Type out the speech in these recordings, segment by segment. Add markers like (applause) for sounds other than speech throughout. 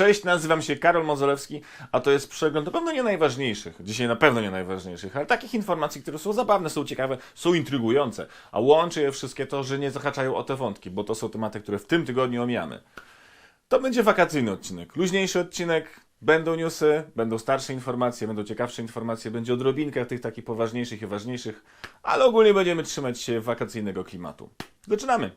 Cześć, nazywam się Karol Mozolewski, a to jest przegląd na pewno nie najważniejszych, dzisiaj na pewno nie najważniejszych, ale takich informacji, które są zabawne, są ciekawe, są intrygujące, a łączy je wszystkie to, że nie zahaczają o te wątki, bo to są tematy, które w tym tygodniu omijamy. To będzie wakacyjny odcinek, luźniejszy odcinek, będą newsy, będą starsze informacje, będą ciekawsze informacje, będzie odrobinka tych takich poważniejszych i ważniejszych, ale ogólnie będziemy trzymać się wakacyjnego klimatu. Zaczynamy!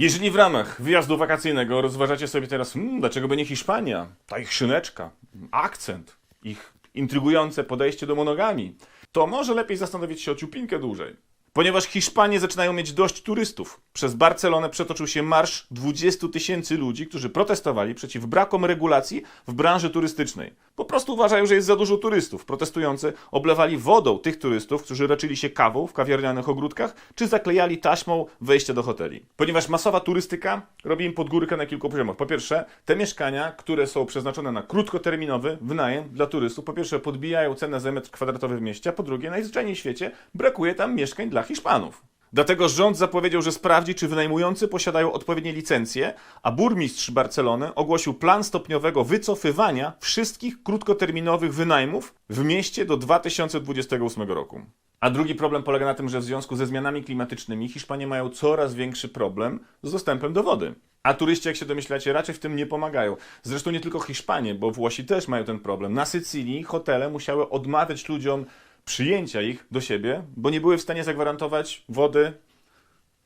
Jeżeli w ramach wyjazdu wakacyjnego rozważacie sobie teraz, hmm, dlaczego by nie Hiszpania, ta ich szyneczka, akcent, ich intrygujące podejście do monogami, to może lepiej zastanowić się o ciupinkę dłużej. Ponieważ Hiszpanie zaczynają mieć dość turystów. Przez Barcelonę przetoczył się marsz 20 tysięcy ludzi, którzy protestowali przeciw brakom regulacji w branży turystycznej. Po prostu uważają, że jest za dużo turystów. Protestujący oblewali wodą tych turystów, którzy raczyli się kawą w kawiarnianych ogródkach, czy zaklejali taśmą wejście do hoteli. Ponieważ masowa turystyka robi im podgórkę na kilku poziomach. Po pierwsze, te mieszkania, które są przeznaczone na krótkoterminowy wynajem dla turystów, po pierwsze podbijają cenę za metr kwadratowy w mieście, a po drugie, najzwyczajniej w świecie brakuje tam mieszkań dla Hiszpanów. Dlatego rząd zapowiedział, że sprawdzi, czy wynajmujący posiadają odpowiednie licencje, a burmistrz Barcelony ogłosił plan stopniowego wycofywania wszystkich krótkoterminowych wynajmów w mieście do 2028 roku. A drugi problem polega na tym, że w związku ze zmianami klimatycznymi Hiszpanie mają coraz większy problem z dostępem do wody. A turyści, jak się domyślacie, raczej w tym nie pomagają. Zresztą nie tylko Hiszpanie, bo Włosi też mają ten problem. Na Sycylii hotele musiały odmawiać ludziom przyjęcia ich do siebie, bo nie były w stanie zagwarantować wody,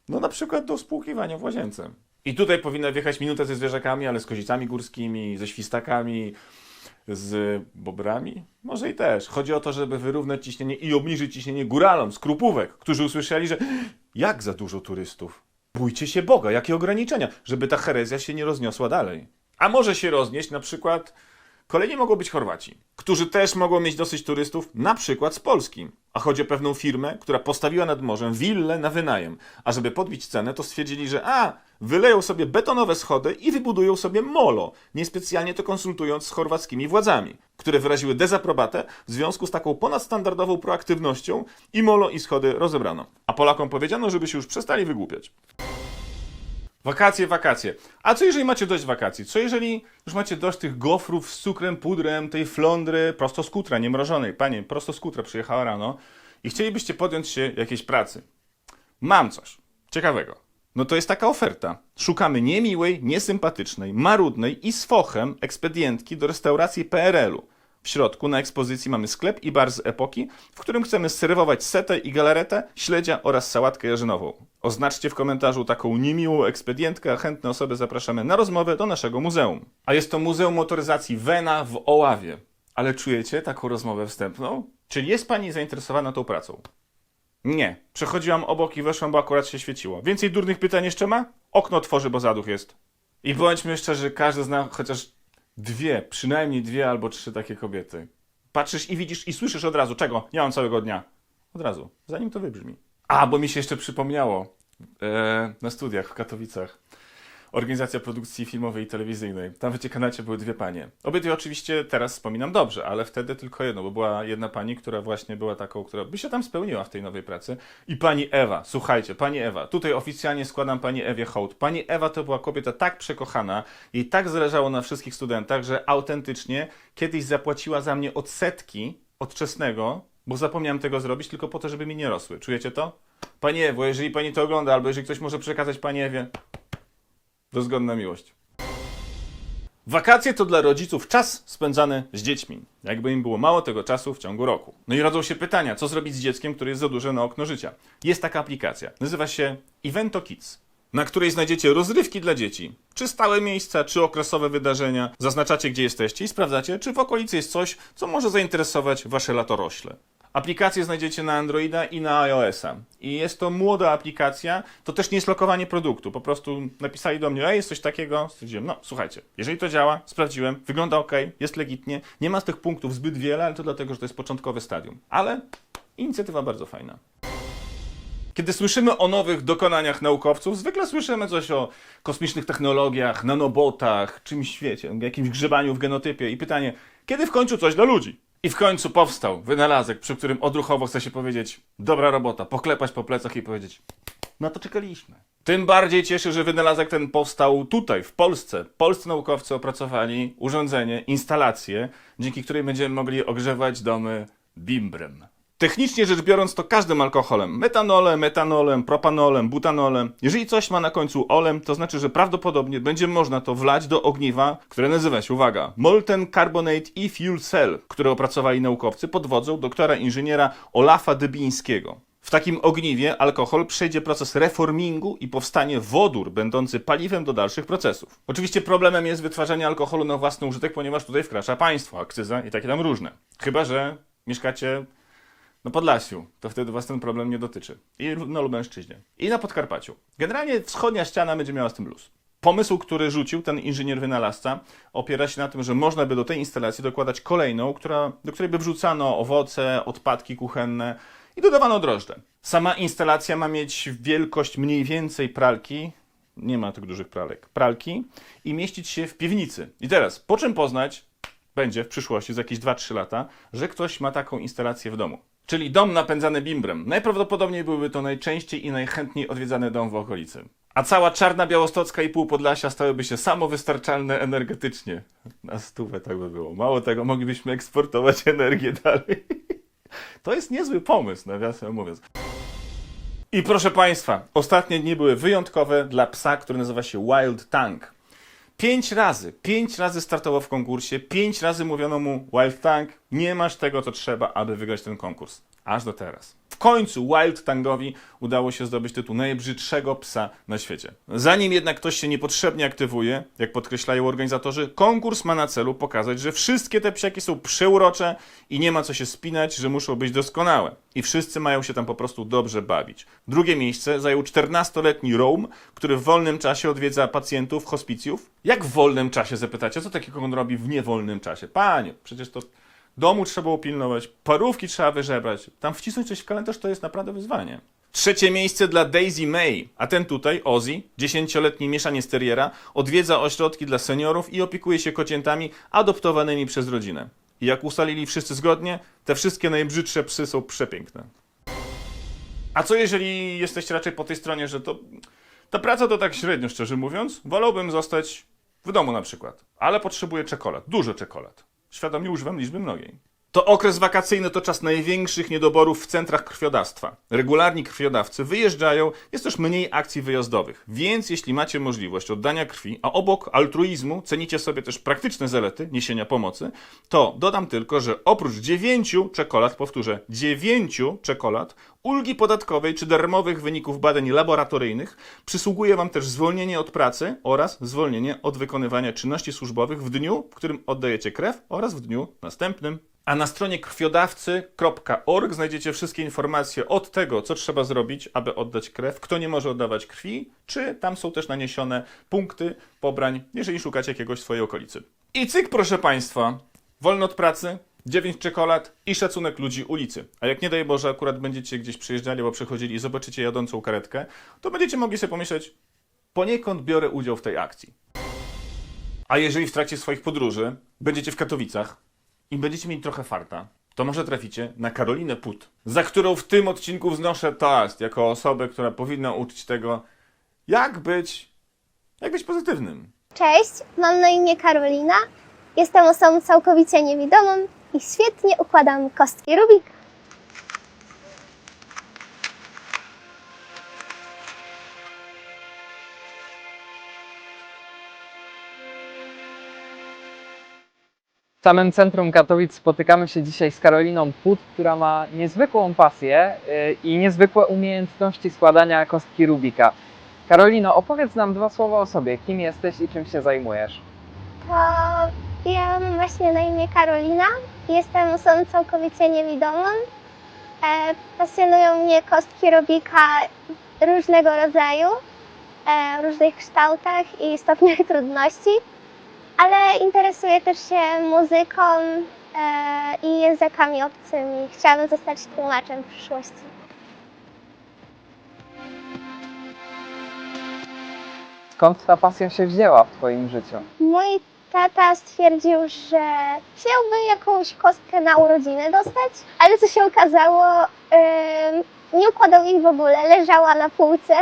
no na przykład do spłukiwania w łazience. I tutaj powinna wjechać minuta ze zwierzakami, ale z kozicami górskimi, ze świstakami, z bobrami? Może i też. Chodzi o to, żeby wyrównać ciśnienie i obniżyć ciśnienie góralom z krupówek, którzy usłyszeli, że jak za dużo turystów? Bójcie się Boga, jakie ograniczenia, żeby ta herezja się nie rozniosła dalej. A może się roznieść na przykład Kolejni mogą być Chorwaci, którzy też mogą mieć dosyć turystów, na przykład z Polski. A chodzi o pewną firmę, która postawiła nad morzem willę na wynajem. A żeby podbić cenę, to stwierdzili, że a, wyleją sobie betonowe schody i wybudują sobie molo, niespecjalnie to konsultując z chorwackimi władzami, które wyraziły dezaprobatę w związku z taką ponadstandardową proaktywnością i molo i schody rozebrano. A Polakom powiedziano, żeby się już przestali wygłupiać. Wakacje, wakacje. A co jeżeli macie dość wakacji? Co jeżeli już macie dość tych gofrów z cukrem, pudrem, tej flądry prosto z kutra, nie mrożonej? Panie, prosto z kutra przyjechała rano i chcielibyście podjąć się jakiejś pracy. Mam coś ciekawego. No to jest taka oferta. Szukamy niemiłej, niesympatycznej, marudnej i z fochem ekspedientki do restauracji PRL-u. W środku na ekspozycji mamy sklep i bar z epoki, w którym chcemy serwować setę i galaretę, śledzia oraz sałatkę jarzynową. Oznaczcie w komentarzu taką niemiłą ekspedientkę, a chętne osoby zapraszamy na rozmowę do naszego muzeum. A jest to Muzeum Motoryzacji Wena w Oławie. Ale czujecie taką rozmowę wstępną? Czy jest Pani zainteresowana tą pracą? Nie. Przechodziłam obok i weszłam, bo akurat się świeciło. Więcej durnych pytań jeszcze ma? Okno tworzy, bo zaduch jest. I bądźmy szczerzy, każdy zna chociaż dwie, przynajmniej dwie albo trzy takie kobiety. Patrzysz i widzisz i słyszysz od razu. Czego? Nie mam całego dnia. Od razu. Zanim to wybrzmi. A, bo mi się jeszcze przypomniało. E, na studiach w Katowicach. Organizacja produkcji filmowej i telewizyjnej. Tam w dziekanacie były dwie panie. Obydwie oczywiście teraz wspominam dobrze, ale wtedy tylko jedno, bo była jedna pani, która właśnie była taką, która by się tam spełniła w tej nowej pracy. I pani Ewa, słuchajcie, pani Ewa, tutaj oficjalnie składam pani Ewie hołd. Pani Ewa to była kobieta tak przekochana, jej tak zależało na wszystkich studentach, że autentycznie kiedyś zapłaciła za mnie odsetki od czesnego, bo zapomniałem tego zrobić tylko po to, żeby mi nie rosły. Czujecie to? Pani Ewo, jeżeli pani to ogląda, albo jeżeli ktoś może przekazać pani Ewie, Dozgodna miłość. Wakacje to dla rodziców czas spędzany z dziećmi. Jakby im było mało tego czasu w ciągu roku. No i rodzą się pytania, co zrobić z dzieckiem, które jest za duże na okno życia. Jest taka aplikacja. Nazywa się Evento Kids, na której znajdziecie rozrywki dla dzieci. Czy stałe miejsca, czy okresowe wydarzenia. Zaznaczacie, gdzie jesteście i sprawdzacie, czy w okolicy jest coś, co może zainteresować wasze latorośle. Aplikację znajdziecie na Androida i na iOS-a. I jest to młoda aplikacja, to też nie jest lokowanie produktu. Po prostu napisali do mnie, ej, jest coś takiego. Stwierdziłem, no słuchajcie, jeżeli to działa, sprawdziłem, wygląda ok, jest legitnie, nie ma z tych punktów zbyt wiele, ale to dlatego, że to jest początkowe stadium. Ale inicjatywa bardzo fajna. Kiedy słyszymy o nowych dokonaniach naukowców, zwykle słyszymy coś o kosmicznych technologiach, nanobotach, czymś świecie, jakimś grzebaniu w genotypie i pytanie, kiedy w końcu coś dla ludzi? I w końcu powstał wynalazek, przy którym odruchowo chce się powiedzieć dobra robota, poklepać po plecach i powiedzieć na to czekaliśmy. Tym bardziej cieszy, że wynalazek ten powstał tutaj, w Polsce. Polscy naukowcy opracowali urządzenie, instalację, dzięki której będziemy mogli ogrzewać domy bimbrem. Technicznie rzecz biorąc, to każdym alkoholem. Metanolem, metanolem, propanolem, butanolem. Jeżeli coś ma na końcu olem, to znaczy, że prawdopodobnie będzie można to wlać do ogniwa, które nazywa się, uwaga, Molten Carbonate i Fuel Cell, które opracowali naukowcy pod wodzą doktora inżyniera Olafa Dybińskiego. W takim ogniwie alkohol przejdzie proces reformingu i powstanie wodór, będący paliwem do dalszych procesów. Oczywiście problemem jest wytwarzanie alkoholu na własny użytek, ponieważ tutaj wkracza państwo, akcyza i takie tam różne. Chyba, że mieszkacie na Podlasiu, to wtedy was ten problem nie dotyczy. I na Lubelszczyźnie. I na Podkarpaciu. Generalnie wschodnia ściana będzie miała z tym luz. Pomysł, który rzucił ten inżynier wynalazca, opiera się na tym, że można by do tej instalacji dokładać kolejną, która, do której by wrzucano owoce, odpadki kuchenne i dodawano drożdże. Sama instalacja ma mieć wielkość mniej więcej pralki, nie ma tych dużych pralek, pralki i mieścić się w piwnicy. I teraz, po czym poznać, będzie w przyszłości, za jakieś 2-3 lata, że ktoś ma taką instalację w domu. Czyli dom napędzany bimbrem. Najprawdopodobniej byłby to najczęściej i najchętniej odwiedzany dom w okolicy. A cała czarna Białostocka i pół Podlasia stałyby się samowystarczalne energetycznie. Na stówę tak by było. Mało tego, moglibyśmy eksportować energię dalej. To jest niezły pomysł, nawiasem mówiąc. I proszę Państwa, ostatnie dni były wyjątkowe dla psa, który nazywa się Wild Tank. Pięć razy, pięć razy startował w konkursie, pięć razy mówiono mu Wild Tank, nie masz tego, co trzeba, aby wygrać ten konkurs. Aż do teraz. W końcu Wild Tangowi udało się zdobyć tytuł najbrzydszego psa na świecie. Zanim jednak ktoś się niepotrzebnie aktywuje, jak podkreślają organizatorzy, konkurs ma na celu pokazać, że wszystkie te psiaki są przeurocze i nie ma co się spinać, że muszą być doskonałe. I wszyscy mają się tam po prostu dobrze bawić. Drugie miejsce zajął 14-letni Rome, który w wolnym czasie odwiedza pacjentów hospicjów. Jak w wolnym czasie zapytacie, co takiego on robi w niewolnym czasie? Panie, przecież to domu trzeba było pilnować, parówki trzeba wyżebrać. Tam wcisnąć coś w kalendarz to jest naprawdę wyzwanie. Trzecie miejsce dla Daisy May, a ten tutaj, Ozzy, dziesięcioletni mieszaniec terriera, odwiedza ośrodki dla seniorów i opiekuje się kociętami adoptowanymi przez rodzinę. I jak ustalili wszyscy zgodnie, te wszystkie najbrzydsze psy są przepiękne. A co jeżeli jesteście raczej po tej stronie, że to ta praca to tak średnio, szczerze mówiąc, wolałbym zostać w domu na przykład, ale potrzebuję czekolad, dużo czekolad. Świadomie używam liczby mnogiej. To okres wakacyjny to czas największych niedoborów w centrach krwiodawstwa. Regularni krwiodawcy wyjeżdżają, jest też mniej akcji wyjazdowych. Więc jeśli macie możliwość oddania krwi, a obok altruizmu cenicie sobie też praktyczne zalety niesienia pomocy, to dodam tylko, że oprócz dziewięciu czekolad, powtórzę, dziewięciu czekolad, ulgi podatkowej czy darmowych wyników badań laboratoryjnych przysługuje Wam też zwolnienie od pracy oraz zwolnienie od wykonywania czynności służbowych w dniu, w którym oddajecie krew oraz w dniu następnym. A na stronie krwiodawcy.org znajdziecie wszystkie informacje od tego, co trzeba zrobić, aby oddać krew, kto nie może oddawać krwi, czy tam są też naniesione punkty pobrań, jeżeli szukacie jakiegoś w swojej okolicy. I cyk, proszę Państwa, wolno od pracy, 9 czekolad i szacunek ludzi ulicy. A jak nie daj Boże, akurat będziecie gdzieś przyjeżdżali albo przechodzili i zobaczycie jadącą karetkę, to będziecie mogli sobie pomyśleć, poniekąd biorę udział w tej akcji. A jeżeli w trakcie swoich podróży będziecie w Katowicach i będziecie mieli trochę farta, to może traficie na Karolinę Put, za którą w tym odcinku wznoszę toast jako osobę, która powinna uczyć tego, jak być, jak być pozytywnym. Cześć, mam na imię Karolina. Jestem osobą całkowicie niewidomą i świetnie układam kostki Rubika. W samym centrum Katowic spotykamy się dzisiaj z Karoliną Put, która ma niezwykłą pasję y, i niezwykłe umiejętności składania kostki Rubika. Karolino, opowiedz nam dwa słowa o sobie. Kim jesteś i czym się zajmujesz? To ja mam właśnie na imię Karolina. Jestem osobą całkowicie niewidomą. E, pasjonują mnie kostki Rubika różnego rodzaju, e, różnych kształtach i stopniach (laughs) trudności. Ale interesuję też się muzyką e, i językami obcymi. Chciałabym zostać tłumaczem w przyszłości. Skąd ta pasja się wzięła w Twoim życiu? Mój tata stwierdził, że chciałby jakąś kostkę na urodziny dostać, ale co się okazało, em, nie układał jej w ogóle, leżała na półce.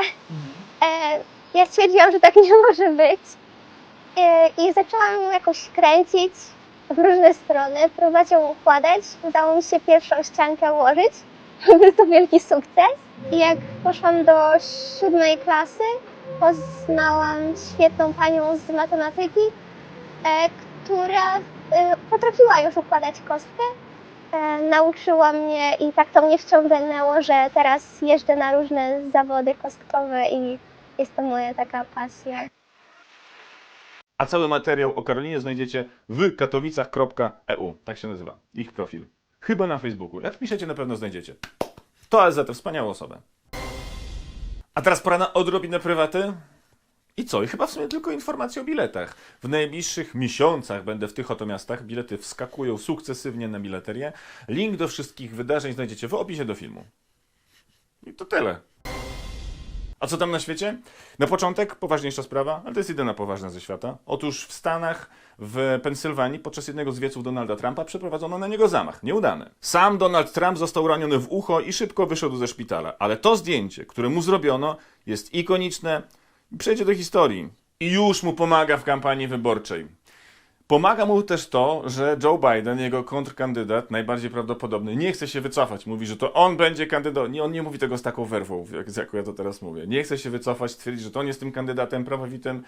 E, ja stwierdziłam, że tak nie (laughs) może być. E, I zaczęłam ją jakoś kręcić w różne strony, próbować ją układać. Udało mi się pierwszą ściankę ułożyć. (laughs) Był to wielki sukces. I jak poszłam do siódmej klasy, poznałam świetną panią z matematyki, która e, potrafiła już układać kostkę. E, nauczyła mnie i tak to mnie wciągnęło, że teraz jeżdżę na różne zawody kostkowe i jest to moja taka pasja. A cały materiał o Karolinie znajdziecie w katowicach.eu. Tak się nazywa. Ich profil. Chyba na Facebooku. Jak piszecie, na pewno znajdziecie. To jest za tę wspaniałą osobę. A teraz pora na odrobinę prywaty. I co? I chyba w sumie tylko informacje o biletach. W najbliższych miesiącach będę w tych oto miastach. Bilety wskakują sukcesywnie na bileterię. Link do wszystkich wydarzeń znajdziecie w opisie do filmu. I to tyle. A co tam na świecie? Na początek poważniejsza sprawa, ale to jest jedyna poważna ze świata. Otóż w Stanach, w Pensylwanii, podczas jednego z wieców Donalda Trumpa przeprowadzono na niego zamach. Nieudany. Sam Donald Trump został raniony w ucho i szybko wyszedł ze szpitala. Ale to zdjęcie, które mu zrobiono, jest ikoniczne przejdzie do historii. I już mu pomaga w kampanii wyborczej. Pomaga mu też to, że Joe Biden, jego kontrkandydat, najbardziej prawdopodobny, nie chce się wycofać. Mówi, że to on będzie kandydat. Nie, on nie mówi tego z taką werwą, jak, z jaką ja to teraz mówię. Nie chce się wycofać, twierdzi, że to on jest tym kandydatem prawowitym.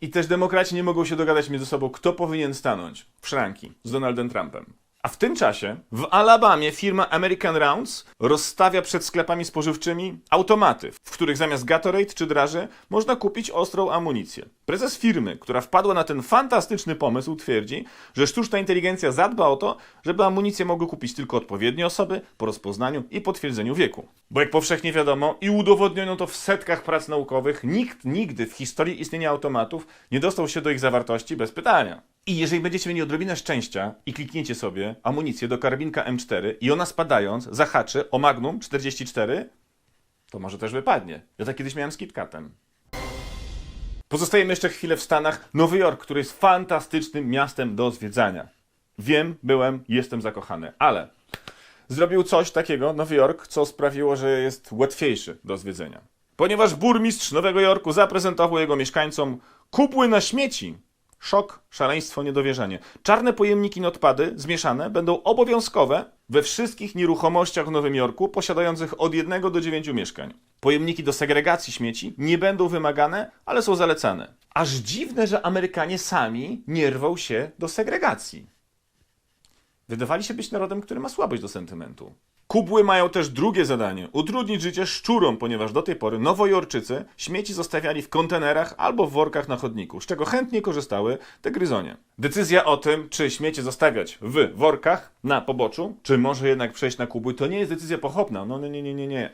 I też demokraci nie mogą się dogadać między sobą, kto powinien stanąć w szranki z Donaldem Trumpem. A w tym czasie w Alabamie firma American Rounds rozstawia przed sklepami spożywczymi automaty, w których zamiast Gatorade czy draży można kupić ostrą amunicję. Prezes firmy, która wpadła na ten fantastyczny pomysł, twierdzi, że sztuczna inteligencja zadba o to, żeby amunicję mogły kupić tylko odpowiednie osoby po rozpoznaniu i potwierdzeniu wieku. Bo jak powszechnie wiadomo i udowodniono to w setkach prac naukowych, nikt nigdy w historii istnienia automatów nie dostał się do ich zawartości bez pytania. I jeżeli będziecie mieli odrobinę szczęścia i klikniecie sobie amunicję do karabinka M4 i ona spadając zahaczy o Magnum 44, to może też wypadnie. Ja tak kiedyś miałem z KitKatem. Pozostajemy jeszcze chwilę w Stanach. Nowy Jork, który jest fantastycznym miastem do zwiedzania. Wiem, byłem, jestem zakochany, ale zrobił coś takiego, Nowy Jork, co sprawiło, że jest łatwiejszy do zwiedzenia. Ponieważ burmistrz Nowego Jorku zaprezentował jego mieszkańcom kupły na śmieci. Szok, szaleństwo, niedowierzanie. Czarne pojemniki na odpady zmieszane będą obowiązkowe we wszystkich nieruchomościach w Nowym Jorku posiadających od 1 do 9 mieszkań. Pojemniki do segregacji śmieci nie będą wymagane, ale są zalecane. Aż dziwne, że Amerykanie sami nie rwą się do segregacji. Wydawali się być narodem, który ma słabość do sentymentu. Kubły mają też drugie zadanie utrudnić życie szczurom, ponieważ do tej pory nowojorczycy śmieci zostawiali w kontenerach albo w workach na chodniku, z czego chętnie korzystały te gryzonie. Decyzja o tym, czy śmiecie zostawiać w workach na poboczu, czy może jednak przejść na kubły, to nie jest decyzja pochopna. No nie, nie, nie, nie.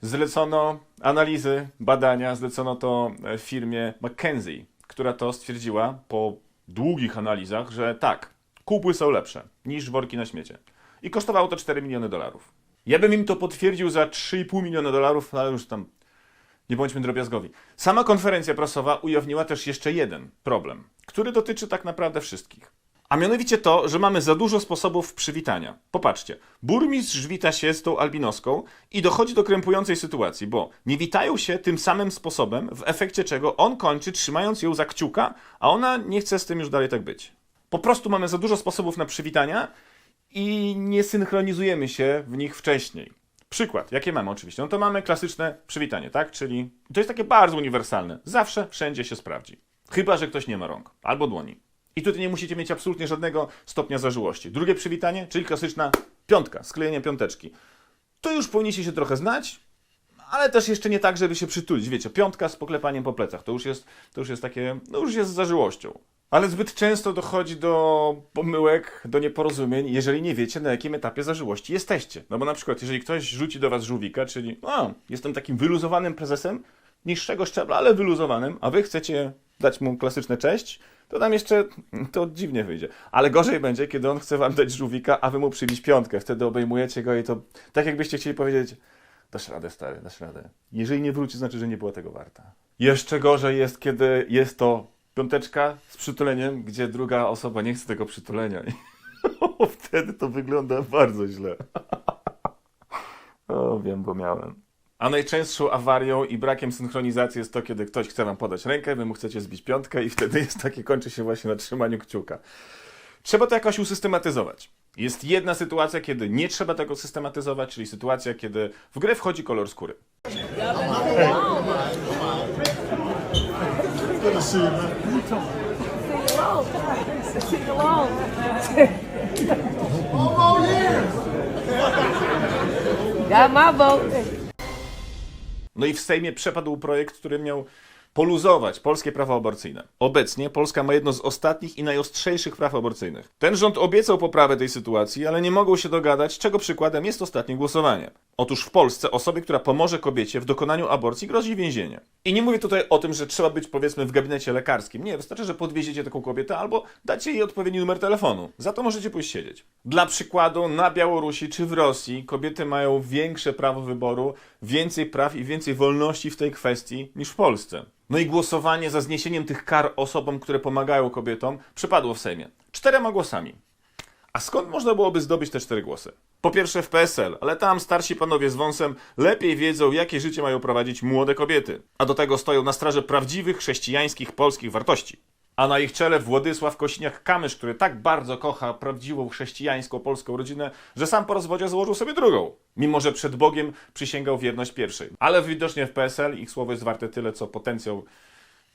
Zlecono analizy, badania, zlecono to e, firmie McKenzie, która to stwierdziła po długich analizach, że tak, kubły są lepsze niż worki na śmiecie. I kosztowało to 4 miliony dolarów. Ja bym im to potwierdził za 3,5 miliona dolarów, ale już tam nie bądźmy drobiazgowi. Sama konferencja prasowa ujawniła też jeszcze jeden problem, który dotyczy tak naprawdę wszystkich. A mianowicie to, że mamy za dużo sposobów przywitania. Popatrzcie, burmistrz wita się z tą albinoską i dochodzi do krępującej sytuacji, bo nie witają się tym samym sposobem, w efekcie czego on kończy trzymając ją za kciuka, a ona nie chce z tym już dalej tak być. Po prostu mamy za dużo sposobów na przywitania i nie synchronizujemy się w nich wcześniej. Przykład, jakie mamy oczywiście? No to mamy klasyczne przywitanie, tak? Czyli to jest takie bardzo uniwersalne. Zawsze, wszędzie się sprawdzi. Chyba, że ktoś nie ma rąk albo dłoni. I tutaj nie musicie mieć absolutnie żadnego stopnia zażyłości. Drugie przywitanie, czyli klasyczna piątka, sklejenie piąteczki. To już powinniście się trochę znać, ale też jeszcze nie tak, żeby się przytulić. Wiecie, piątka z poklepaniem po plecach, to już jest, to już jest takie, no już jest zażyłością. Ale zbyt często dochodzi do pomyłek, do nieporozumień, jeżeli nie wiecie, na jakim etapie zażyłości jesteście. No bo na przykład, jeżeli ktoś rzuci do was żółwika, czyli o, jestem takim wyluzowanym prezesem, niższego szczebla, ale wyluzowanym, a wy chcecie dać mu klasyczne cześć, to tam jeszcze to dziwnie wyjdzie. Ale gorzej będzie, kiedy on chce wam dać żółwika, a wy mu przybić piątkę. Wtedy obejmujecie go i to tak jakbyście chcieli powiedzieć, dasz radę stary, dasz radę. Jeżeli nie wróci, znaczy, że nie była tego warta. Jeszcze gorzej jest, kiedy jest to piąteczka z przytuleniem, gdzie druga osoba nie chce tego przytulenia. I (laughs) wtedy to wygląda bardzo źle. o, wiem, bo miałem. A najczęstszą awarią i brakiem synchronizacji jest to, kiedy ktoś chce wam podać rękę, wy mu chcecie zbić piątkę i wtedy jest takie, kończy się właśnie na trzymaniu kciuka. Trzeba to jakoś usystematyzować. Jest jedna sytuacja, kiedy nie trzeba tego systematyzować, czyli sytuacja, kiedy w grę wchodzi kolor skóry. Got my vote. No i w Sejmie przepadł projekt, który miał poluzować polskie prawo aborcyjne. Obecnie Polska ma jedno z ostatnich i najostrzejszych praw aborcyjnych. Ten rząd obiecał poprawę tej sytuacji, ale nie mogą się dogadać, czego przykładem jest ostatnie głosowanie. Otóż w Polsce osobie, która pomoże kobiecie w dokonaniu aborcji, grozi więzienie. I nie mówię tutaj o tym, że trzeba być powiedzmy w gabinecie lekarskim. Nie, wystarczy, że podwieziecie taką kobietę albo dacie jej odpowiedni numer telefonu. Za to możecie pójść siedzieć. Dla przykładu, na Białorusi czy w Rosji kobiety mają większe prawo wyboru, więcej praw i więcej wolności w tej kwestii niż w Polsce. No i głosowanie za zniesieniem tych kar osobom, które pomagają kobietom, przypadło w Sejmie. Czterema głosami. A skąd można byłoby zdobyć te cztery głosy? Po pierwsze w PSL, ale tam starsi panowie z wąsem lepiej wiedzą, jakie życie mają prowadzić młode kobiety. A do tego stoją na straży prawdziwych, chrześcijańskich, polskich wartości. A na ich czele Władysław Kosiniak-Kamysz, który tak bardzo kocha prawdziwą chrześcijańską polską rodzinę, że sam po rozwodzie założył sobie drugą. Mimo, że przed Bogiem przysięgał wierność pierwszej. Ale widocznie w PSL ich słowo jest warte tyle, co potencjał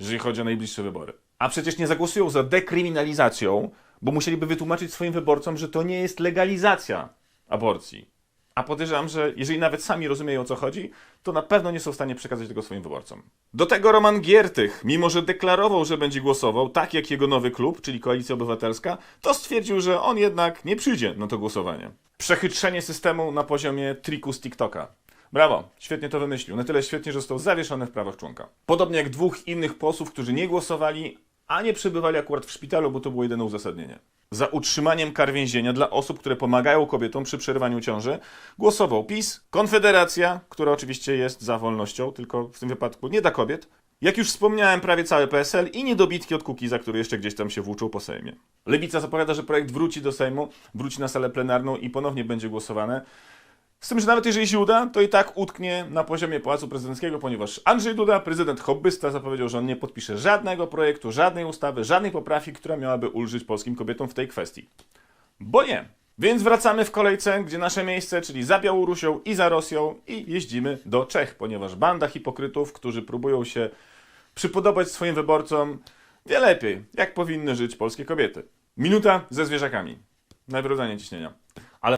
jeżeli chodzi o najbliższe wybory. A przecież nie zagłosują za dekryminalizacją, bo musieliby wytłumaczyć swoim wyborcom, że to nie jest legalizacja aborcji. A podejrzewam, że jeżeli nawet sami rozumieją o co chodzi, to na pewno nie są w stanie przekazać tego swoim wyborcom. Do tego Roman Giertych, mimo że deklarował, że będzie głosował, tak jak jego nowy klub, czyli Koalicja Obywatelska, to stwierdził, że on jednak nie przyjdzie na to głosowanie. Przechytrzenie systemu na poziomie triku z TikToka. Brawo, świetnie to wymyślił. Na tyle świetnie, że został zawieszony w prawach członka. Podobnie jak dwóch innych posłów, którzy nie głosowali, a nie przebywali akurat w szpitalu, bo to było jedyne uzasadnienie. Za utrzymaniem kar więzienia dla osób, które pomagają kobietom przy przerywaniu ciąży, głosował PiS, Konfederacja, która oczywiście jest za wolnością, tylko w tym wypadku nie dla kobiet, jak już wspomniałem, prawie cały PSL i niedobitki od Kukiza, które jeszcze gdzieś tam się włóczą po Sejmie. Lewica zapowiada, że projekt wróci do Sejmu, wróci na salę plenarną i ponownie będzie głosowane. Z tym, że nawet jeżeli się uda, to i tak utknie na poziomie Pałacu Prezydenckiego, ponieważ Andrzej Duda, prezydent hobbysta, zapowiedział, że on nie podpisze żadnego projektu, żadnej ustawy, żadnej poprawki, która miałaby ulżyć polskim kobietom w tej kwestii. Bo nie. Więc wracamy w kolejce, gdzie nasze miejsce, czyli za Białorusią i za Rosją i jeździmy do Czech, ponieważ banda hipokrytów, którzy próbują się przypodobać swoim wyborcom, wie lepiej, jak powinny żyć polskie kobiety. Minuta ze zwierzakami. Nawrodzenie ciśnienia. Ale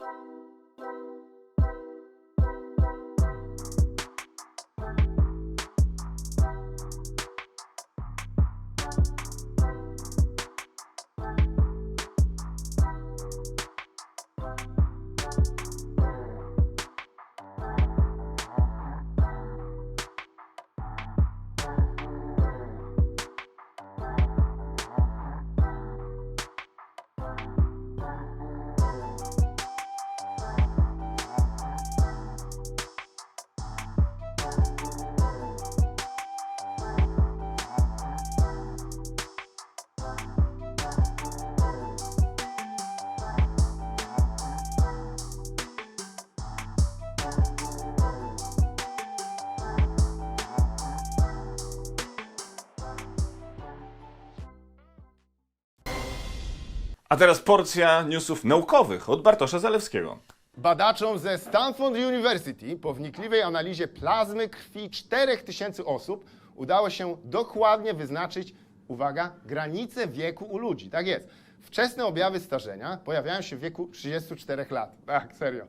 A teraz porcja newsów naukowych od Bartosza Zalewskiego. Badaczom ze Stanford University po wnikliwej analizie plazmy krwi 4000 osób udało się dokładnie wyznaczyć, uwaga, granice wieku u ludzi. Tak jest. Wczesne objawy starzenia pojawiają się w wieku 34 lat. Tak, serio.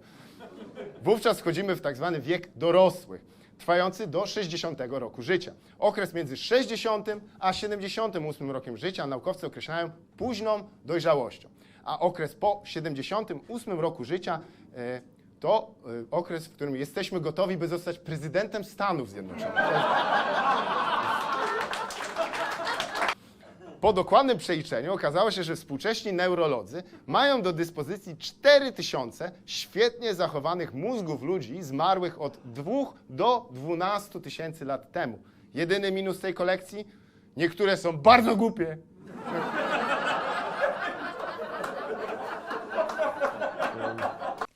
Wówczas wchodzimy w tak zwany wiek dorosłych, trwający do 60 roku życia. Okres między 60 a 78 rokiem życia naukowcy określają późną dojrzałością, a okres po 78 roku życia e, to e, okres, w którym jesteśmy gotowi, by zostać prezydentem Stanów Zjednoczonych. Po dokładnym przeliczeniu okazało się, że współcześni neurolodzy mają do dyspozycji 4000 świetnie zachowanych mózgów ludzi zmarłych od 2 do 12 tysięcy lat temu. Jedyny minus tej kolekcji? Niektóre są bardzo głupie.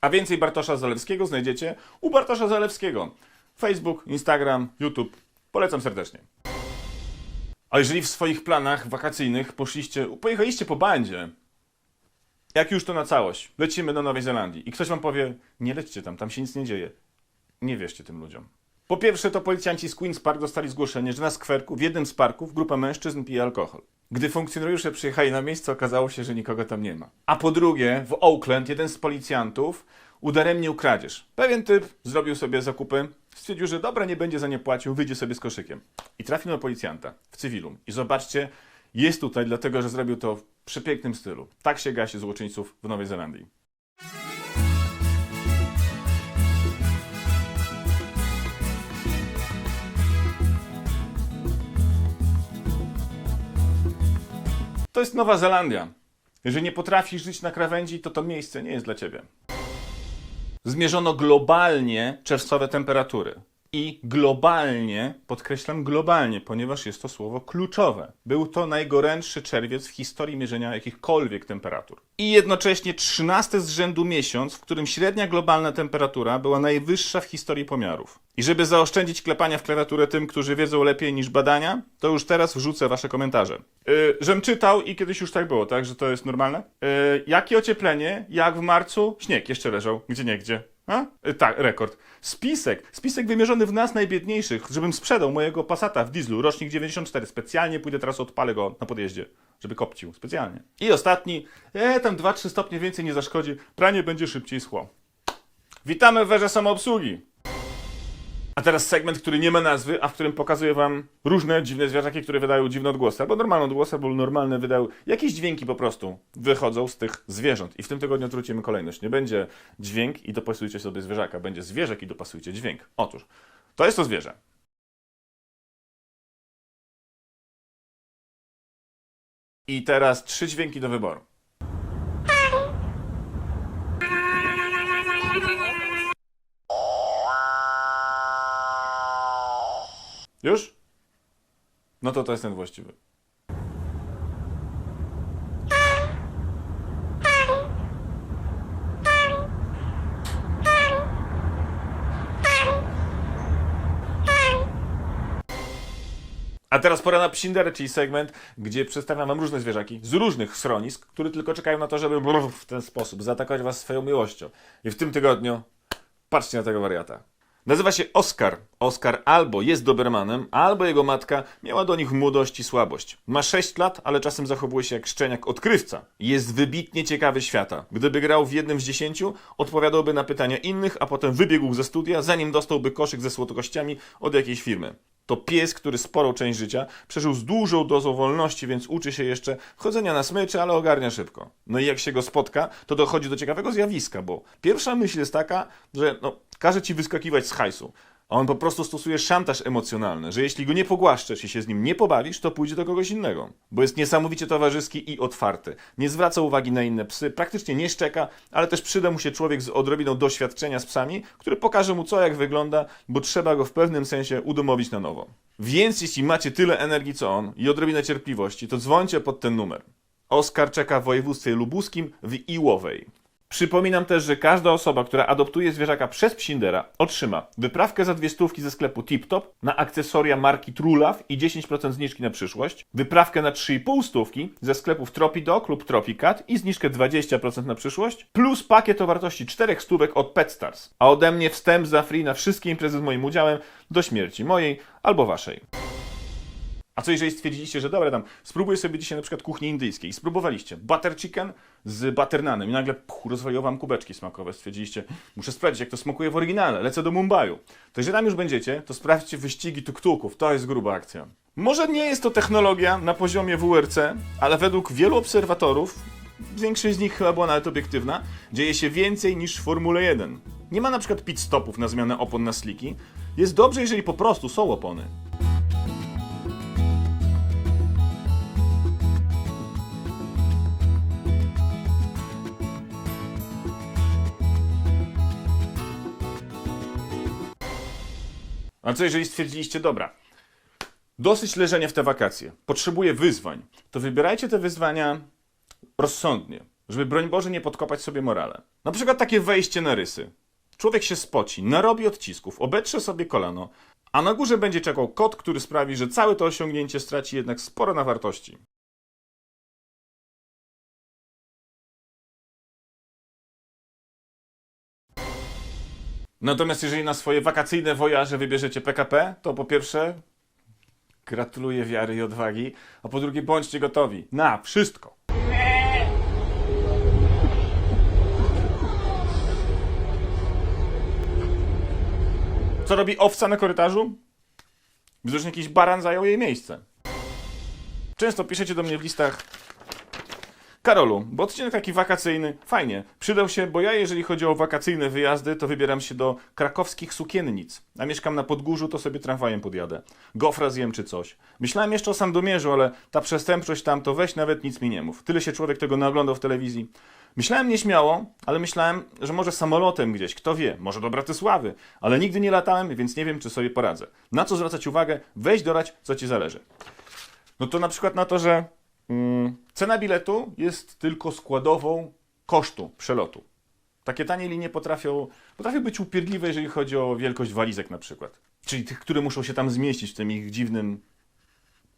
A więcej Bartosza Zalewskiego znajdziecie u Bartosza Zalewskiego. Facebook, Instagram, YouTube. Polecam serdecznie. A jeżeli w swoich planach wakacyjnych poszliście, pojechaliście po bandzie, jak już to na całość, lecimy do Nowej Zelandii i ktoś wam powie, nie lećcie tam, tam się nic nie dzieje. Nie wierzcie tym ludziom. Po pierwsze, to policjanci z Queen's Park dostali zgłoszenie, że na skwerku w jednym z parków grupa mężczyzn pije alkohol. Gdy funkcjonariusze przyjechali na miejsce, okazało się, że nikogo tam nie ma. A po drugie, w Oakland jeden z policjantów udaremnił kradzież. Pewien typ zrobił sobie zakupy, stwierdził, że dobra, nie będzie za nie płacił, wyjdzie sobie z koszykiem. I trafił na policjanta w cywilum. I zobaczcie, jest tutaj dlatego, że zrobił to w przepięknym stylu. Tak się gasi złoczyńców w Nowej Zelandii. To jest Nowa Zelandia. Jeżeli nie potrafisz żyć na krawędzi, to to miejsce nie jest dla ciebie. Zmierzono globalnie czerwcowe temperatury. I globalnie, podkreślam globalnie, ponieważ jest to słowo kluczowe. Był to najgorętszy czerwiec w historii mierzenia jakichkolwiek temperatur. I jednocześnie 13 z rzędu miesiąc, w którym średnia globalna temperatura była najwyższa w historii pomiarów. I żeby zaoszczędzić klepania w klawiaturę tym, którzy wiedzą lepiej niż badania, to już teraz wrzucę wasze komentarze. Yy, żem czytał i kiedyś już tak było, tak? Że to jest normalne? Yy, jakie ocieplenie? Jak w marcu? Śnieg jeszcze leżał. Gdzie nie gdzie? A? Y, tak, rekord. Spisek. Spisek wymierzony w nas najbiedniejszych, żebym sprzedał mojego Passata w dieslu, rocznik 94. Specjalnie pójdę teraz, odpalę go na podjeździe, żeby kopcił. Specjalnie. I ostatni. E, tam 2-3 stopnie więcej nie zaszkodzi. Pranie będzie szybciej schło. Witamy w werze samoobsługi. A teraz segment, który nie ma nazwy, a w którym pokazuję wam różne dziwne zwierzaki, które wydają dziwne odgłosy. Albo normalne odgłosy, albo normalne wydają jakieś dźwięki po prostu. Wychodzą z tych zwierząt. I w tym tygodniu odwrócimy kolejność. Nie będzie dźwięk i dopasujcie sobie zwierzaka. Będzie zwierzak i dopasujcie dźwięk. Otóż, to jest to zwierzę. I teraz trzy dźwięki do wyboru. Już? No to to jest ten właściwy. A teraz pora na psinderę, czyli segment, gdzie przedstawiam wam różne zwierzaki z różnych schronisk, które tylko czekają na to, żeby w ten sposób zaatakować was swoją miłością. I w tym tygodniu patrzcie na tego wariata. Nazywa się Oskar. Oskar albo jest Dobermanem, albo jego matka miała do nich młodość i słabość. Ma 6 lat, ale czasem zachowuje się jak szczeniak odkrywca. Jest wybitnie ciekawy świata. Gdyby grał w jednym z dziesięciu, odpowiadałby na pytania innych, a potem wybiegł ze studia, zanim dostałby koszyk ze słodkościami od jakiejś firmy. To pies, który sporą część życia przeżył z dużą dozą wolności, więc uczy się jeszcze chodzenia na smyczy, ale ogarnia szybko. No i jak się go spotka, to dochodzi do ciekawego zjawiska, bo pierwsza myśl jest taka, że no, każe ci wyskakiwać z hajsu. A on po prostu stosuje szantaż emocjonalny, że jeśli go nie pogłaszczesz i się z nim nie pobawisz, to pójdzie do kogoś innego. Bo jest niesamowicie towarzyski i otwarty. Nie zwraca uwagi na inne psy, praktycznie nie szczeka, ale też przyda mu się człowiek z odrobiną doświadczenia z psami, który pokaże mu co jak wygląda, bo trzeba go w pewnym sensie udomowić na nowo. Więc jeśli macie tyle energii co on i odrobinę cierpliwości, to dzwońcie pod ten numer. Oskar czeka w województwie lubuskim w Iłowej. Przypominam też, że każda osoba, która adoptuje zwierzaka przez Psindera, otrzyma wyprawkę za dwie stówki ze sklepu TipTop na akcesoria marki Trulaw i 10% zniżki na przyszłość, wyprawkę na 3,5 stówki ze sklepów Tropidog lub Tropicat i zniżkę 20% na przyszłość, plus pakiet o wartości 4 stówek od PetStars. A ode mnie wstęp za free na wszystkie imprezy z moim udziałem do śmierci mojej albo waszej. A co jeżeli stwierdziliście, że dobra, tam spróbuję sobie dzisiaj na przykład kuchni indyjskiej. Spróbowaliście butter chicken z butter nanem i nagle puch, rozwaliło wam kubeczki smakowe. Stwierdziliście, muszę sprawdzić, jak to smakuje w oryginale, lecę do Mumbaiu. To jeżeli tam już będziecie, to sprawdźcie wyścigi tuk-tuków, to jest gruba akcja. Może nie jest to technologia na poziomie WRC, ale według wielu obserwatorów, większość z nich chyba była nawet obiektywna, dzieje się więcej niż w Formule 1. Nie ma na przykład pit stopów na zmianę opon na sliki. Jest dobrze, jeżeli po prostu są opony. A co jeżeli stwierdziliście, dobra, dosyć leżenia w te wakacje, potrzebuję wyzwań, to wybierajcie te wyzwania rozsądnie, żeby broń Boże nie podkopać sobie morale. Na przykład takie wejście na rysy. Człowiek się spoci, narobi odcisków, obetrze sobie kolano, a na górze będzie czekał kod, który sprawi, że całe to osiągnięcie straci jednak sporo na wartości. Natomiast jeżeli na swoje wakacyjne wojaże wybierzecie PKP, to po pierwsze gratuluję wiary i odwagi, a po drugie bądźcie gotowi na wszystko. Co robi owca na korytarzu? Widocznie jakiś baran zajął jej miejsce. Często piszecie do mnie w listach Karolu, bo odcinek taki wakacyjny, fajnie, przydał się, bo ja jeżeli chodzi o wakacyjne wyjazdy, to wybieram się do krakowskich sukiennic. A mieszkam na Podgórzu, to sobie tramwajem podjadę. Gofra zjem czy coś. Myślałem jeszcze o Sandomierzu, ale ta przestępczość tam, to weź nawet nic mi nie mów. Tyle się człowiek tego naoglądał w telewizji. Myślałem nieśmiało, ale myślałem, że może samolotem gdzieś, kto wie, może do Bratysławy, ale nigdy nie latałem, więc nie wiem, czy sobie poradzę. Na co zwracać uwagę? Weź dorać, co ci zależy. No to na przykład na to, że cena biletu jest tylko składową kosztu przelotu. Takie tanie linie potrafią, potrafią być upierdliwe, jeżeli chodzi o wielkość walizek na przykład. Czyli tych, które muszą się tam zmieścić w tym ich dziwnym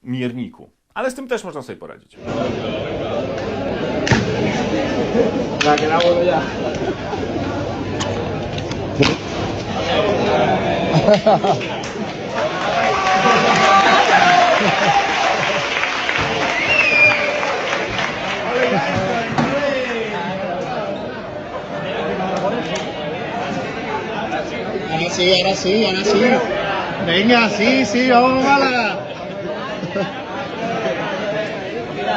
mierniku. Ale z tym też można sobie poradzić. (laughs) sí, ahora sí, ahora sí. Venga, sí, sí, vamos, Málaga.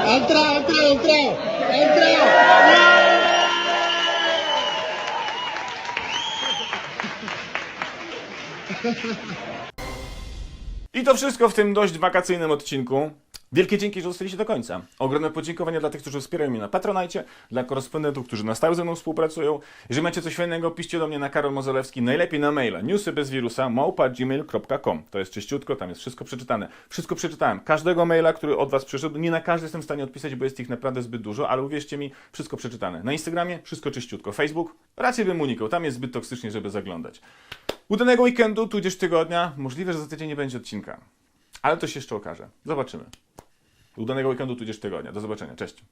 Ha entrado, ha entrado, ha. I to wszystko w tym dość wakacyjnym odcinku. Wielkie dzięki, że zostaliście do końca. Ogromne podziękowania dla tych, którzy wspierają mnie na Patronajcie, dla korespondentów, którzy na stałe ze mną współpracują. Jeżeli macie coś fajnego, piszcie do mnie na Karol Mozolewski, najlepiej na maila newsy bez wirusa małpa.gmail.com. To jest czyściutko, tam jest wszystko przeczytane. Wszystko przeczytałem. Każdego maila, który od Was przyszedł, nie na każdy jestem w stanie odpisać, bo jest ich naprawdę zbyt dużo, ale uwierzcie mi, wszystko przeczytane. Na Instagramie wszystko czyściutko. Facebook raczej bym unikał, tam jest zbyt toksycznie, żeby zaglądać. Udanego weekendu, tudzież tygodnia. Możliwe, że za tydzień nie będzie odcinka. Ale to się jeszcze okaże. Zobaczymy. Udanego weekendu, tudzież tygodnia. Do zobaczenia. Cześć.